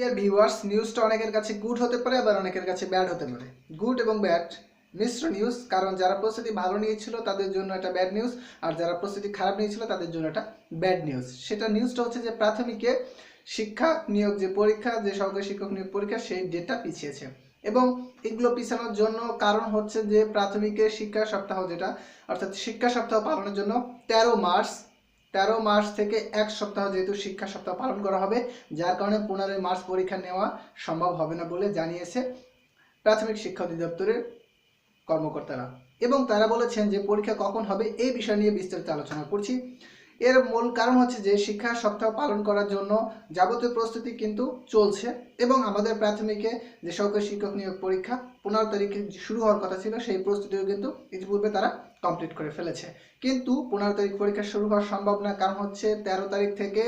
Dear viewers নিউজটা অনেকের কাছে গুড হতে পারে আবার অনেকের কাছে ব্যাড হতে পারে। গুড এবং ব্যাড মিশ্র নিউজ কারণ যারা প্রস্তুতি ভালো নিয়েছিল তাদের জন্য এটা ব্যাড নিউজ আর যারা প্রস্তুতি খারাপ নিয়েছিল তাদের জন্য এটা ব্যাড নিউজ সেটা নিউজটা হচ্ছে যে প্রাথমিকে শিক্ষা নিয়োগ, যে পরীক্ষা, যে সহকারী শিক্ষক নিয়োগ পরীক্ষা, সেই ডেটটা পিছিয়েছে। এবং এগুলো পিছানোর জন্য কারণ হচ্ছে যে প্রাথমিকের শিক্ষা সপ্তাহ যেটা, অর্থাৎ শিক্ষা সপ্তাহ পালনের জন্য তেরো মার্চ তেরো মার্চ থেকে এক সপ্তাহ যেহেতু শিক্ষা সপ্তাহ পালন করা হবে, যার কারণে পনেরোই মার্চ পরীক্ষা নেওয়া সম্ভব হবে না বলে জানিয়েছে প্রাথমিক শিক্ষা অধিদপ্তরের কর্মকর্তারা। এবং তারা বলেছেন যে পরীক্ষা কখন হবে এই বিষয় নিয়ে বিস্তারিত আলোচনা করছি। এর মূল কারণ হচ্ছে যে শিক্ষা সপ্তাহ পালন করার জন্য যাবতীয় প্রস্তুতি কিন্তু চলছে এবং আমাদের প্রাথমিকে যে সহকারী শিক্ষক নিয়োগ পরীক্ষা পনেরো তারিখে শুরু হওয়ার কথা ছিল, সেই প্রস্তুতিও কিন্তু ইতিপূর্বে তারা কমপ্লিট করে ফেলেছে। কিন্তু পনেরো তারিখ পরীক্ষা শুরু হওয়া সম্ভব না কারণ হচ্ছে তেরো তারিখ থেকে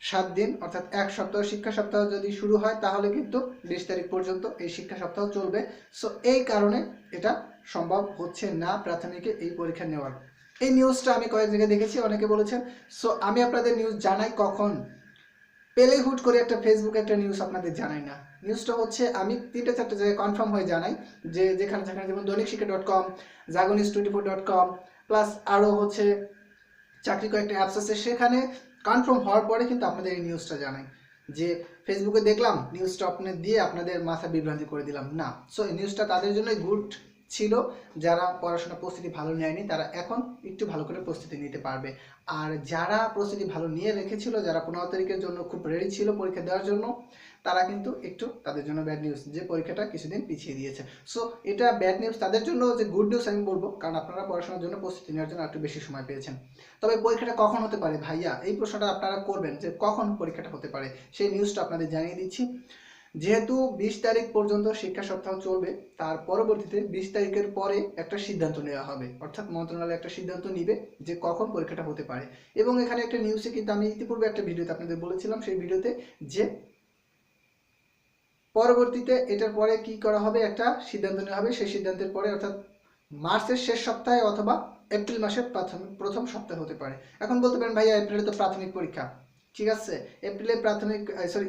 সাত দিন, অর্থাৎ এক সপ্তাহ শিক্ষা সপ্তাহ যদি শুরু হয়, তাহলে কিন্তু বিশ তারিখ পর্যন্ত এই শিক্ষা সপ্তাহ চলবে। সো এই কারণে এটা সম্ভব হচ্ছে না প্রাথমিকে এই পরীক্ষা নেওয়ার। এই নিউজটা আমি কয়েক জায়গায় দেখেছি, অনেকে বলেছেন সো আমি আপনাদের নিউজ জানাই কখন? পেলে হুট করে একটা ফেসবুকে একটা নিউজ আপনাদের জানাই না। নিউজটা হচ্ছে, আমি তিনটে চারটে জায়গায় কনফার্ম হয়ে জানাই যে, যেখানে যেখানে যেমন Dainik Shiksha dot com জাগনিস twenty four dot com plus আরও হচ্ছে চাকরি কয়েকটা অ্যাপস আছে। সেখানে কনফার্ম হওয়ার পরে কিন্তু আপনাদের এই নিউজটা জানাই যে ফেসবুকে দেখলাম নিউজটা আপনার দিয়ে আপনাদের মাথা বিভ্রান্তি করে দিলাম। না সো এই নিউজটা তাদের জন্যই গুড ছিল, যারা পড়াশোনা প্রস্তুতি ভালো নেয়নি, তারা এখন একটু ভালো করে প্রস্তুতি নিতে পারবে। আর যারা প্রস্তুতি ভালো নিয়ে রেখেছিল, যারা পনেরো তারিখের জন্য খুব রেডি ছিল পরীক্ষা দেওয়ার জন্য, তারা কিন্তু একটু তাদের জন্য ব্যাড নিউজ যে পরীক্ষাটা কিছুদিন পিছিয়ে দিয়েছে। সো এটা ব্যাড নিউজ তাদের জন্য যে গুড নিউজ আমি বলব, কারণ আপনারা পড়াশোনার জন্য প্রস্তুতি নেওয়ার জন্য একটু বেশি সময় পেয়েছেন। তবে পরীক্ষাটা কখন হতে পারে ভাইয়া? এই প্রশ্নটা আপনারা করবেন যে কখন পরীক্ষাটা হতে পারে? সেই নিউজটা আপনাদের জানিয়ে দিচ্ছি। যেহেতু বিশ তারিখ পর্যন্ত শিক্ষা সপ্তাহ চলবে, তার পরবর্তীতে বিশ তারিখের পরে একটা সিদ্ধান্ত নেওয়া হবে। অর্থাৎ মন্ত্রণালয় একটা সিদ্ধান্ত নিবে যে কখন পরীক্ষাটা হতে পারে। এবং এখানে একটা নিউজে কিন্তু আমি ইতিপূর্বে একটা ভিডিওতে আপনাদের বলেছিলাম, সেই ভিডিওতে যে পরবর্তীতে এটার পরে কি করা হবে, একটা সিদ্ধান্ত নেওয়া হবে। সেই সিদ্ধান্তের পরে অর্থাৎ মার্চের শেষ সপ্তাহে অথবা এপ্রিল মাসের প্রাথমিক প্রথম সপ্তাহে হতে পারে। এখন বলতে পারেন, ভাইয়া, এপ্রিলে তো প্রাথমিক পরীক্ষা। ঠিক আছে, এপ্রিলে প্রাথমিক সরি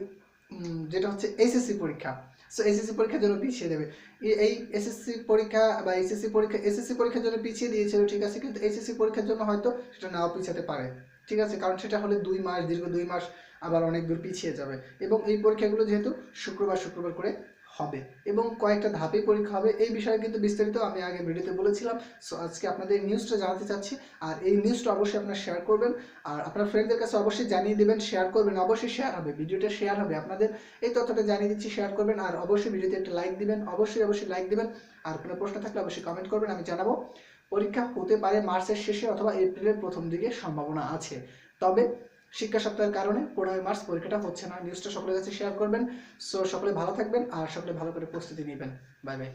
যেটা হচ্ছে এসএসসি পরীক্ষা। সো এসএসসি পরীক্ষার জন্য পিছিয়ে দেবে। এই- এসএসসি পরীক্ষা বা এসএসসি পরীক্ষা এসএসসি পরীক্ষার জন্য পিছিয়ে দিয়েছিল, ঠিক আছে, কিন্তু এসএসসি পরীক্ষার জন্য হয়তো সেটা নাও পিছাতে পারে, ঠিক আছে, কারণ সেটা হলে দুই মাস, দীর্ঘ দুই মাস আবার অনেক দূর পিছিয়ে যাবে। এবং এই পরীক্ষাগুলো যেহেতু শুক্রবার শুক্রবার করে হবে। এবং কয়েকটা ধাপে পরীক্ষা হবে। এই বিষয়ে কিন্তু বিস্তারিত আমি আগে ভিডিওতে বলেছিলাম। সো আজকে আপনাদের নিউজটা জানাতে চাচ্ছি। আর এই নিউজটা অবশ্যই আপনারা শেয়ার করবেন। আর আপনার ফ্রেন্ডদের কাছে অবশ্যই জানিয়ে দেবেন শেয়ার করবেন। অবশ্যই শেয়ার হবে। ভিডিওটা শেয়ার হবে আপনাদের। এই তথ্যটা জানিয়ে দিচ্ছি শেয়ার করবেন। আর অবশ্যই ভিডিওতে একটা লাইক দিবেন। অবশ্যই অবশ্যই লাইক দিবেন। আর কোনো প্রশ্ন থাকলে অবশ্যই কমেন্ট করবেন। আমি জানাব। পরীক্ষা হতে পারে মার্চের শেষে অথবা এপ্রিলের প্রথম দিকে সম্ভাবনা আছে। তবে শিক্ষা সপ্তাহের কারণে পনেরোই মার্চ পরীক্ষাটা হচ্ছে না। নিউজটা সকলের কাছে শেয়ার করবেন। সো সকলে ভালো থাকবেন আর সকলে ভালো করে প্রস্তুতি নেবেন। Bye bye